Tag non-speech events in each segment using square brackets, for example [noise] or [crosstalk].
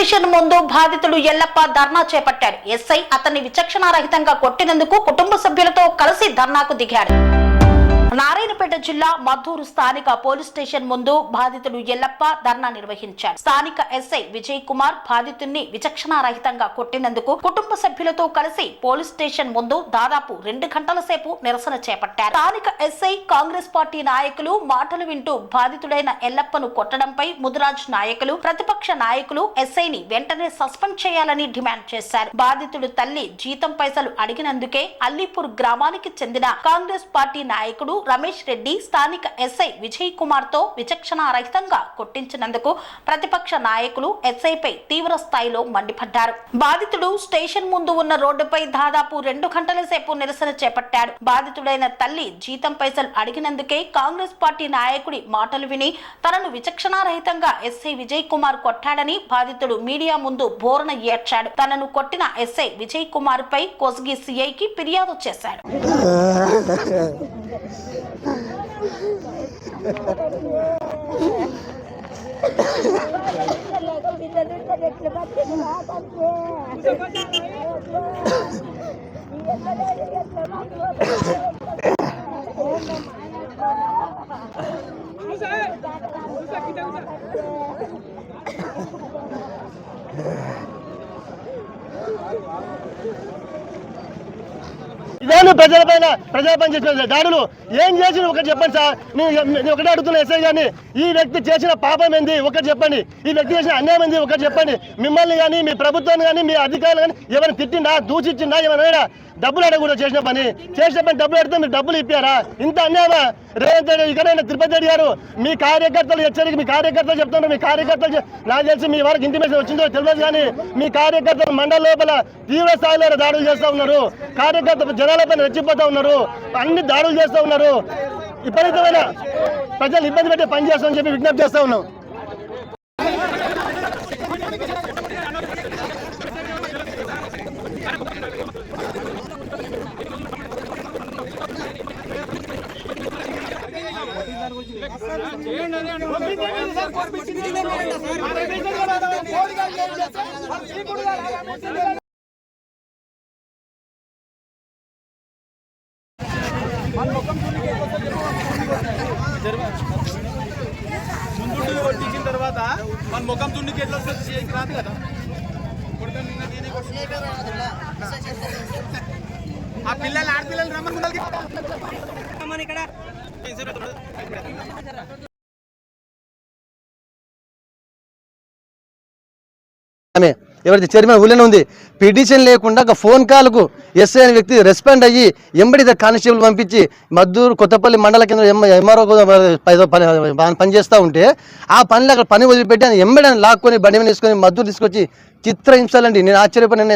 Station ముందు బాధితుడు ఎల్లప్ప ధర్నా చేపట్టాడు SI అతన్ని విచక్షణారహితంగా కొట్టినందుకు కుటుంబ సభ్యులతో కలిసి ధర్నాకు దిగాడు నారాయణపేట జిల్లా మద్దూరు స్థానిక పోలీస్ స్టేషన్ ముందు బాధితుడు ఎల్లప్ప ధర్నా నిర్వహించారు. స్థానిక ఎస్ఐ విజయ్ కుమార్ బాధితుడిని విచక్షణారహితంగా కొట్టినందుకు కుటుంబ సభ్యులతో కలిసి పోలీస్ స్టేషన్ ముందు దాదాపు రెండు గంటల సేపు నిరసన చేపట్టారు. స్థానిక ఎస్ఐ కాంగ్రెస్ పార్టీ నాయకులు మాటలు వింటూ బాధితుడైన ఎల్లప్పను కొట్టడంపై ముదిరాజ్ నాయకులు ప్రతిపక్ష నాయకులు ఎస్ఐని వెంటనే సస్పెండ్ చేయాలని డిమాండ్ చేశారు. బాధితుడు తల్లి జీతం పైసలు అడిగినందుకే అల్లీపూర్ గ్రామానికి చెందిన కాంగ్రెస్ పార్టీ నాయకుడు రమేష్ రెడ్డి స్థానిక ఎస్ఐ విజయ్ కుమార్తో విచక్షణారహితంగా కొట్టించినందుకు ప్రతిపక్ష నాయకులు ఎస్ఐపై తీవ్ర స్థాయిలో మండిపడ్డారు. బాధితుడు స్టేషన్ ముందు ఉన్న రోడ్డుపై దాదాపు రెండు గంటల సేపు నిరసన చేపట్టాడు. బాధితుడైన తల్లి జీతం పైసలు అడిగినందుకే కాంగ్రెస్ పార్టీ నాయకుడి మాటలు విని తనను విచక్షణారహితంగా ఎస్ఐ విజయ్ కుమార్ కొట్టాడని బాధితుడు మీడియా ముందు బోరణ ఏడ్చాడు. తనను కొట్టిన ఎస్ఐ విజయ్ కుమార్ పై కోసగి సిఐకి ఫిర్యాదు చేశాడు. [laughs] Yeah. నేను ప్రజలపైన ప్రజలపైన చేసిన దాడులు ఏం చేసి ఒకటి చెప్పండి సార్. నేను ఒకటే అడుగుతున్నా ఎస్ఐ గారిని. ఈ వ్యక్తి చేసిన పాపం ఏంది? ఒకటి చెప్పండి. ఈ వ్యక్తి చేసిన అన్యాయం ఏంది? ఒకటి చెప్పండి. మిమ్మల్ని కానీ మీ ప్రభుత్వాన్ని కానీ మీ అధికారులు కానీ ఏమైనా తిట్టిందా దూషించిండా ఏమైనా డబ్బులు అడగకుండా చేసిన పని. చేసిన పని డబ్బులు అడిగితే మీరు డబ్బులు ఇప్పారా? ఇంత అన్యాయమా? రేవంత్ రెడ్డి ఇక్కడ తిరుపతి రెడ్డి గారు. మీ కార్యకర్తలు హెచ్చరిక మీ కార్యకర్తలు చెప్తున్నారు మీ కార్యకర్తలు నాకు తెలిసి మీ వరకు ఇంటిమేషన్ వచ్చిందో తెలియదు కానీ మీ కార్యకర్తలు మండల లోపల తీవ్ర స్థాయిలో దాడులు చేస్తూ ఉన్నారు. కార్యకర్త జనాలపైన రెచ్చిపోతూ ఉన్నారు. అన్ని దాడులు చేస్తూ ఉన్నారు. విపరీతమైన ప్రజలు ఇబ్బంది పెట్టే పని చేస్తామని చెప్పి విజ్ఞప్తి చేస్తా ఉన్నాం. ముందు కొట్టించిన తర్వాత మన ముఖం తుండికి ఎట్లా వస్తుంది రాదు కదా. ఆ పిల్లలు ఆడపిల్లలు రమ్మని ఇక్కడ ఆమె ఎవరైతే చైర్మన్ ఊళ్ళోనే ఉంది పిటిషన్ లేకుండా ఒక ఫోన్ కాల్కు ఎస్ఐ అనే వ్యక్తి రెస్పాండ్ అయ్యి ఎంబడి కానిస్టేబుల్ పంపించి మద్దూరు కొత్తపల్లి మండల కింద ఎం ఎంఆర్ఓ పని పనిచేస్తూ ఉంటే ఆ పనిలో అక్కడ పని వదిలిపెట్టి ఆయన ఎంబడి లాక్కొని బండి మీద తీసుకొని మద్దూరు తీసుకొచ్చి చిత్రహింసలండి. నేను ఆశ్చర్యపోయిన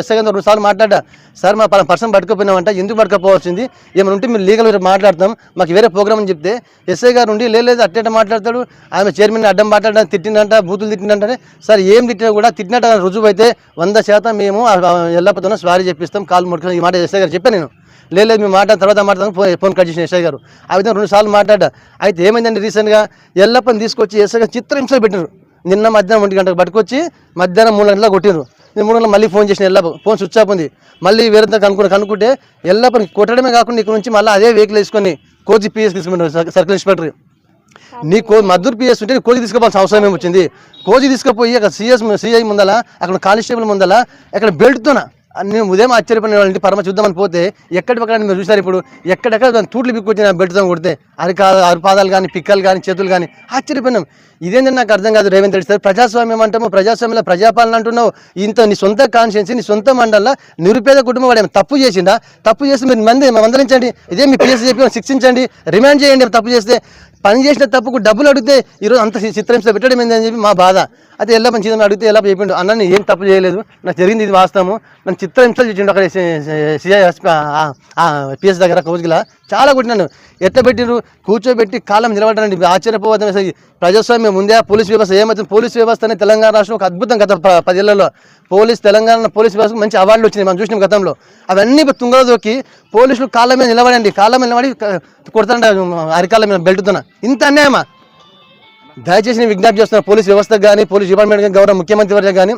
ఎస్ఐ గారు రెండు సార్లు మాట్లాడా. సార్ మా పలానా పర్సన్ పట్టుకపోయినామంట ఎందుకు పట్టుకపోవాల్సింది? ఏమైనా ఉంటే మేము లీగల్ మాట్లాడతాం. మాకు వేరే ప్రోగ్రామ్ అని చెప్తే ఎస్ఐ గారు ఉండి లేదు అట్టేట మాట్లాడతాడు. ఆమె చైర్మన్ అడ్డం మాట్లాడడం తిట్టిందంట బూతులు తిట్టిందంటే సార్ ఏం తిట్టినా కూడా తిట్టినట్టు రుజువు అయితే వంద శాతం మేము ఎల్లప్పతోనే స్వారీ చెప్పిస్తాం కాలు ముట్టుకుని ఈ మాట ఎస్ఐ గారు చెప్పాను నేను. లేదు లేదు మేము మాట్లాడిన తర్వాత మాట్లాడదాం ఫోన్ ఫోన్ కట్ చేసిన ఎస్ఐ గారు. ఆ విధంగా రెండు సార్లు మాట్లాడా. అయితే ఏమైందండి రీసెంట్గా? ఎల్లప్పని తీసుకొచ్చి ఎస్ఐ గారు చిత్రహింసలు పెట్టినారు. నిన్న మధ్యాహ్నం ఒంటి గంటకు పట్టుకొచ్చి మధ్యాహ్నం మూడు గంటలకు కొట్టినారు నేను మూడు గంటలకు మళ్ళీ ఫోన్ చేసిన ఎల్లప్ప ఫోన్ స్విచ్ ఆఫ్ ఉంది. మళ్ళీ వేరే కనుక్కుని కనుక్కుంటే ఎల్లప్పని కొట్టడమే కాకుండా ఇక్కడ నుంచి మళ్ళీ అదే వెహికల్ వేసుకొని కోచి పిఎస్ తీసుకున్నారు సర్కిల్ ఇన్స్పెక్టర్. నీ కో మద్దూరు పిఎస్ ఉంటే కోచి తీసుకోవాల్సిన అవసరం ఏమి వచ్చింది? కోచి తీసుకుపోయి అక్కడ సిఎస్ సిఐ ముందల అక్కడ కానిస్టేబుల్ ముందల అక్కడ బెల్ట్తోనా? నేను ఉదయం ఆశ్చర్యపోయిన వాళ్ళంటే పరమ చూద్దామని పోతే ఎక్కడిపక్కడ మీరు చూసారు ఇప్పుడు? ఎక్కడెక్కడ దాని తూట్లు బిక్కొచ్చిన బెడ్తో కొడితే అరికా అరిపాదాలు కానీ పిక్కలు కానీ చేతులు కానీ ఆశ్చర్యపోయినాం ఇదేంటంటే నాకు అర్థం కాదు రేవంత్ రెడ్డి సార్. ప్రజాస్వామ్యం అంటాము ప్రజాస్వామ్యంలో ప్రజాపాలన అంటున్నావు. ఇంత నీ సొంత కాన్షియన్స్ నీ సొంత మండలంలో నిరుపేద కుటుంబం వాడు ఏమైనా తప్పు చేసిందా? తప్పు చేసి మీరు మంది మందలించండి? ఇదే మీ పిఎస్ చెప్పి శిక్షించండి? రిమాండ్ చేయండి తప్పు చేస్తే? పని చేసిన తప్పుకు డబ్బులు అడిగితే ఈరోజు అంత చిత్రహింస పెట్టడం ఏందని చెప్పి మా బాధ. అయితే ఎలా పని అడిగితే ఎలా చెప్పిండు? అన్న నేను ఏం తప్పు చేయలేదు. నాకు జరిగింది ఇది వాస్తవము. నన్ను చిత్రహింసలు చేసిండు అక్కడ సిఐ పిఎస్ దగ్గర కోచ్గిలా చాలా కొట్టినాను. ఎట్లా పెట్టిండ్రు? కూర్చోబెట్టి కాలం నిలబడడానికి ఆశ్చర్యపోవద్దు అసలు ఈ ప్రజాస్వామ్యం ఉందా పోలీస్ వ్యవస్థ ఏమవుతుంది పోలీస్ వ్యవస్థ అనేది తెలంగాణ రాష్ట్రం ఒక అద్భుతం గత ప- పదేళ్ళలో పోలీస్ తెలంగాణ పోలీస్ వ్యవస్థకు మంచి అవార్డులు వచ్చినాయి. మనం చూసినాం గతంలో. అవన్నీ ఇప్పుడు తుంగలో దొక్కి పోలీసులు కాళ్ళ మీద నిలబడండి. కాళ్ళ మీద నిలబడి కొడతాడు అరికాళ్ళ మీద బెల్టుతున్నా ఇంత అన్యాయమా? దయచేసి నేను విజ్ఞప్తి చేస్తున్న పోలీస్ వ్యవస్థకు కానీ పోలీస్ డిపార్ట్మెంట్ కానీ గౌరవ ముఖ్యమంత్రి వర్గం కానీ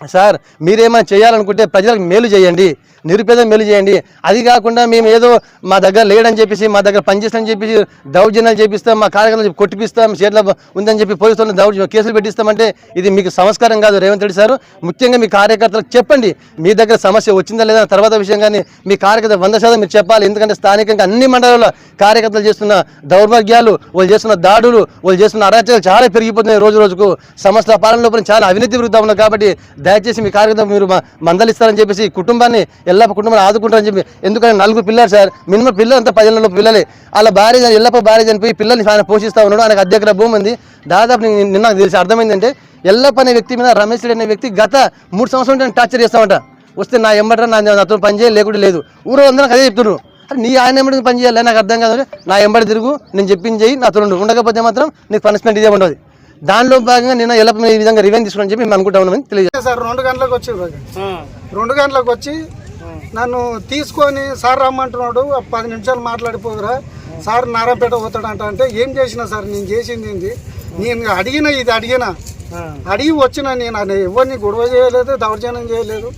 సార్ మీరేమైనా చేయాలనుకుంటే ప్రజలకు మేలు చేయండి నిరుపేద మేలు చేయండి. అది కాకుండా మేము ఏదో మా దగ్గర లేడని చెప్పేసి మా దగ్గర పనిచేస్తామని చెప్పేసి దౌర్జన్యాలు చేపిస్తాం మా కార్యక్రమాలు కొట్టిపిస్తాం చేతిలో ఉందని చెప్పి పోలీసులను దౌర్జ కేసులు పెట్టిస్తామంటే ఇది మీకు సంస్కారం కాదు రేవంత్ రెడ్డి సార్. ముఖ్యంగా మీ కార్యకర్తలకు చెప్పండి మీ దగ్గర సమస్య వచ్చిందా లేదా తర్వాత విషయం కానీ మీ కార్యకర్త వంద శాతం మీరు చెప్పాలి. ఎందుకంటే స్థానికంగా అన్ని మండలాల్లో కార్యకర్తలు చేస్తున్న దౌర్భాగ్యాలు వాళ్ళు చేస్తున్న దాడులు వాళ్ళు చేస్తున్న అరాచకాలు చాలా పెరిగిపోతున్నాయి రోజు రోజుకు. సమస్యల పాలన లోపల చాలా అవినీతి పెరుగుతా ఉన్నారు కాబట్టి దయచేసి మీ కార్యక్రమం మీరు మందలిస్తారని చెప్పేసి కుటుంబాన్ని ఎల్లప్ప కుటుంబాన్ని ఆదుకుంటారని చెప్పి ఎందుకంటే నలుగురు పిల్లలు సార్ మినిమం పిల్లలు అంతా పదిహేనులో పిల్లలే. వాళ్ళ భార్య చని- ఎల్లప్ప భార్య చనిపోయి పిల్లల్ని ఆయన పోషిస్తూ ఉన్నాడు ఆయనకు అధ్యక్ష భూమి ఉంది. దాదాపు నేను- నిన్న నాకు తెలిసి అర్థమైందంటే ఎల్లప్ప అనే వ్యక్తి మీద రమేష్ రెడ్డి అనే వ్యక్తి గత మూడు సంవత్సరాల నుంచి టార్చర్ చేస్తామంట వస్తే నా ఎంబడ్రా నా నాతో పనిచేయాలి లేకుండా లేదు. ఊరో అందరూ నాకు అదే చెప్తున్నారు. నీ ఆయన ఎంబడి పని చేయాలి? నాకు అర్థం కాదు. నా ఎంబడి తిరుగు నేను చెప్పింది చేయి నాతో ఉండు. ఉండకపోతే మాత్రం నీకు పనిష్మెంట్ ఇదే ఉండదు దానిలో భాగంగా నేను ఎలా ఈ విధంగా రివెంజ్ తీసుకుని చెప్పి మేము అనుకుంటా ఉన్నామని తెలియజేస్తాను సార్ రెండు గంటలకు వచ్చి రెండు గంటలకు వచ్చి నన్ను తీసుకొని సార్ రమ్మంటున్నాడు పది నిమిషాలు మాట్లాడిపోదురా. సార్ నారాయణపేట పోతాడంట అంటే ఏం చేసిన సార్ నేను చేసింది ఏంది? నేను అడిగిన ఇది అడిగిన. అడిగి వచ్చిన నేను అది ఎవరిని గొడవ చేయలేదు దౌర్జన్యం చేయలేదు.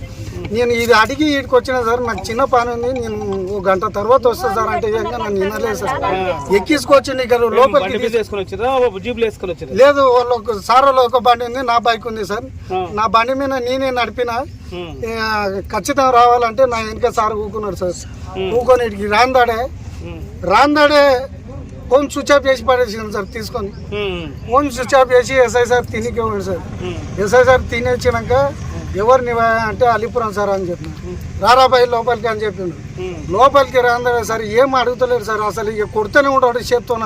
నేను ఇది అడిగి వీడికి వచ్చిన సార్ నాకు చిన్న పని ఉంది నేను గంట తర్వాత వస్తా సార్ అంటే నన్ను వినలేదు సార్. ఇక్కడ లోపలికి లేదు వాళ్ళు ఒక సార్ వాళ్ళ ఒక బండి ఉంది నా బైక్ ఉంది సార్. నా బండి మీద నేనే నడిపిన ఖచ్చితంగా రావాలంటే నా వెనక సార్ ఊకున్నాడు సార్. ఊకొని ఇటుకి రాందాడే రాందాడే ఫోన్ స్విచ్ ఆఫ్ చేసి పడేసింది సార్ తీసుకొని. ఫోన్ స్విచ్ ఆఫ్ చేసి ఎస్ఐ సార్ తినికి ఇవ్వండి సార్. ఎస్ఐ సార్ తినేచ్చినాక ఎవరిని అంటే అలీపురం సార్ అని చెప్పినారు. రారాబాయి లోపలికి అని చెప్పిండు లోపలికి రాందాడే సార్ ఏం అడుగుతలేరు సార్ అసలు ఇక కొడుతూనే ఉంటాడు చేత్తోన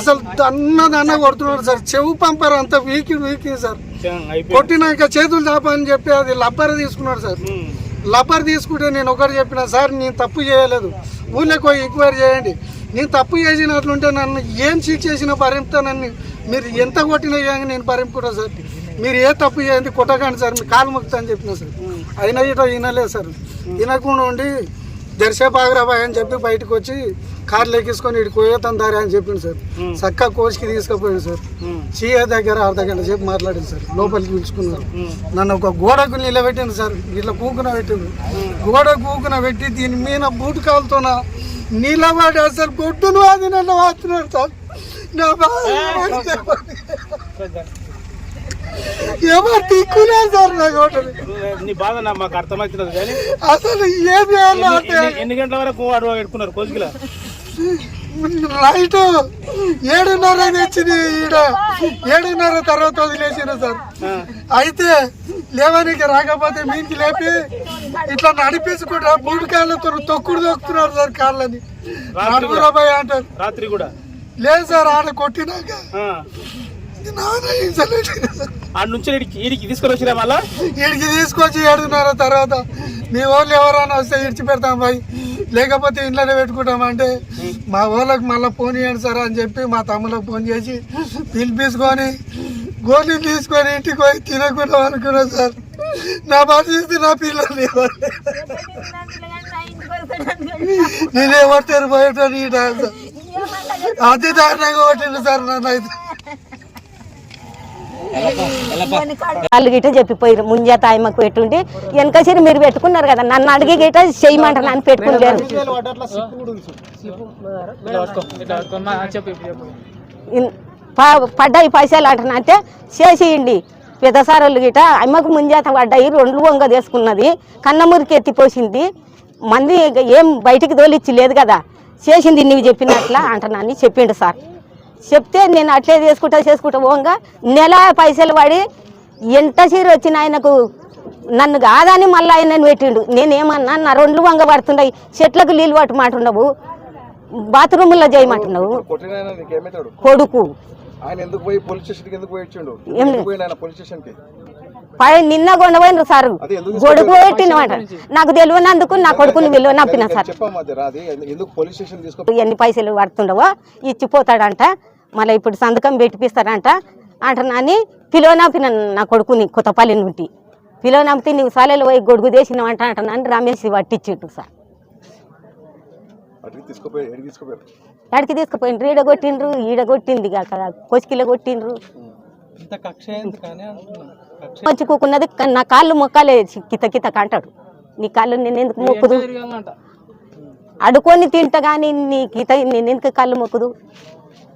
అసలు అన్నదన్న కొడుతున్నాడు సార్ చెవు పంపారు అంత వీకి వీకి సార్. కొట్టినాక చేతులు చాపని చెప్పి అది లబ్బర్ తీసుకున్నాడు సార్. లబ్బర్ తీసుకుంటే నేను ఒకటి చెప్పిన సార్ నేను తప్పు చేయలేదు. ఊళ్ళోకి పోయి ఎంక్వైరీ చేయండి. నేను తప్పు చేసినట్లుంటే నన్ను ఏం శిక్ష చేసినా భరింపుతానని మీరు ఎంత కొట్టినా కానీ నేను భరింపుకుంటా సార్. మీరు ఏ తప్పు చేయండి కొట్టకండి సార్ మీ కాలు మొక్కుతా అని చెప్పిన సార్. అయినా ఇట వినలేదు సార్. వినకుండా ఉండి దర్శ ఆగ్రాబాయ్ అని చెప్పి బయటకు వచ్చి కార్లు ఎక్కించుకొని ఇటు కోయతాను దారి అని చెప్పింది సార్. చక్క కోచ్కి తీసుకుపోయింది సార్. సీఏ దగ్గర అర్ధ గంట సేపు మాట్లాడింది సార్. లోపలికి పిలుచుకున్నారు. నన్ను ఒక గోడకు నిలబెట్టింది సార్. ఇట్లా కూకున పెట్టింది గోడ కూకున పెట్టి దీని మీద బూట్ కాలుతోన నిలబడి అసలు కొట్టును అది నన్ను వాడుతున్నాడు సార్. నా బాధ ఎవరు సార్ నా గోడని? నీ బాధ మాకు అర్థమవుతున్నది కానీ అసలు ఏం చేయాలో అంటే ఎన్ని- గంటల వరకు అడవ పెట్టుకున్నారు కోసుకిలా నైట్ ఏడున్నర తెచ్చింది ఈడ. ఏడున్నర తర్వాత వదిలేసిన సార్. అయితే లేవనికి రాకపోతే మీకి లేపి ఇట్లా నడిపించుకుంటా మూడు కాళ్ళతో తొక్కుడు తొక్కుతున్నారు సార్ కాళ్ళని. అంటారు. రాత్రి కూడా? లేదు సార్ ఆడ కొట్టినాక. ఆడ నుంచి ఈడికి తీసుకొని వచ్చిరా మళ్ళా? ఈడికి తీసుకొచ్చి ఏడున్నర తర్వాత మీ వాళ్ళు ఎవరైనా వస్తే ఇడిచి పెడతాం బాయ్. లేకపోతే ఇంట్లోనే పెట్టుకుంటామంటే మా వాళ్ళకి మళ్ళీ ఫోన్ చేయండి సార్ అని చెప్పి మా తమ్ముళ్ళకి ఫోన్ చేసి పిలిపించుకొని గోళీలు తీసుకొని ఇంటికి పోయి తినకుండా అనుకున్నా సార్. నా పరిస్థితి నా పిల్లలు నేను ఈ డాన్స్ అతి దారుణంగా కొట్టిండు సార్ నన్ను అయితే. వాళ్ళు గిట్ట చెప్పిపోయారు ముంజాత ఆయమ్మకు పెట్టుండి వెనక సరి మీరు పెట్టుకున్నారు కదా. నన్ను అడిగి గిట్ట చేయమంటారు నన్ను పెట్టుకుంటారు. పడ్డాయి పైసలు అంటున్నా అంటే చేసేయండి. పెద్దసారులు గిట అమ్మకు ముంజాత పడ్డాయి రెండు వంగ తీసుకున్నది. కన్నమూరికి ఎత్తిపోసింది. మంది ఏం బయటికి తోలిచ్చి లేదు కదా. చేసింది నువ్వు చెప్పినట్లా అంటున్నా అని చెప్పిండు సార్. చెప్తే నేను అట్లే చేసుకుంటా చేసుకుంటా పోగా నెల పైసలు పడి ఎంత చీర వచ్చిన ఆయనకు నన్ను కాదని మళ్ళీ ఆయన పెట్టిండు. నేనేమన్నా నా రెండు వంగ పడుతున్నాయి చెట్లకు నీళ్ళు పట్టమంటున్నావు బాత్రూముల్లో చేయమంటున్నావు? కొట్టిన నీకేమవుతాడు కొడుకు. పోయిన పై నిన్న కొండపోయిన సార్. గొడుగు పెట్టినమాట. నాకు తెలియనందుకు నా కొడుకుని విలువ నప్పిన సార్. ఎన్ని పైసలు పడుతుండవో ఇచ్చిపోతాడంట. మళ్ళీ ఇప్పుడు సంతకం పెట్టిపిస్తాడంట అంటున్నాని పిలువనాపిన నా కొడుకుని కొత్తపల్లి నుండి. పిలువనాపితే నీవు సాలెలు పోయి గొడుగు తీసినవంట అంటున్నాను రమేష్ పట్టించిండు సార్. ఎక్కడికి తీసుకుపోయిండ్రు ఈడ కొట్టిండ్రు ఈడ కొట్టింది కాక కొసికిలో కొట్టిండ్రు. వచ్చి కూకున్నది నా కాళ్ళు మొక్కాలే కిత కిత అంటాడు నీ కాళ్ళు నేను ఎందుకు మొక్కుదు? అడుకొని తింటా కానీ నీ కిత నేను ఎందుకు కళ్ళు మొక్కుదు?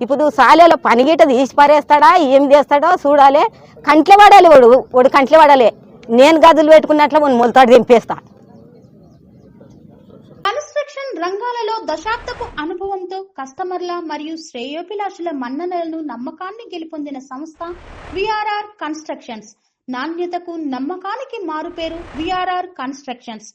ఇప్పుడు సాలేలో పనిగీట తీసి పారేస్తాడా? ఏం చేస్తాడో చూడాలి. కంట్లో పడాలి వాడు. వాడు కంట్లో పడాలి. నేను గదులు పెట్టుకున్నట్లు వాడిని మొలతాడు దింపేస్తా. కన్స్ట్రక్షన్ రంగాలలో దశాబ్దపు అనుభవంతో కస్టమర్ల మరియు శ్రేయోభిలాషుల మన్ననలను నమ్మకాన్ని గెలుపొందిన సంస్థ విఆర్ఆర్ కన్స్ట్రక్షన్స్. నాణ్యతకు నమ్మకానికి మారుపేరు VRR constructions.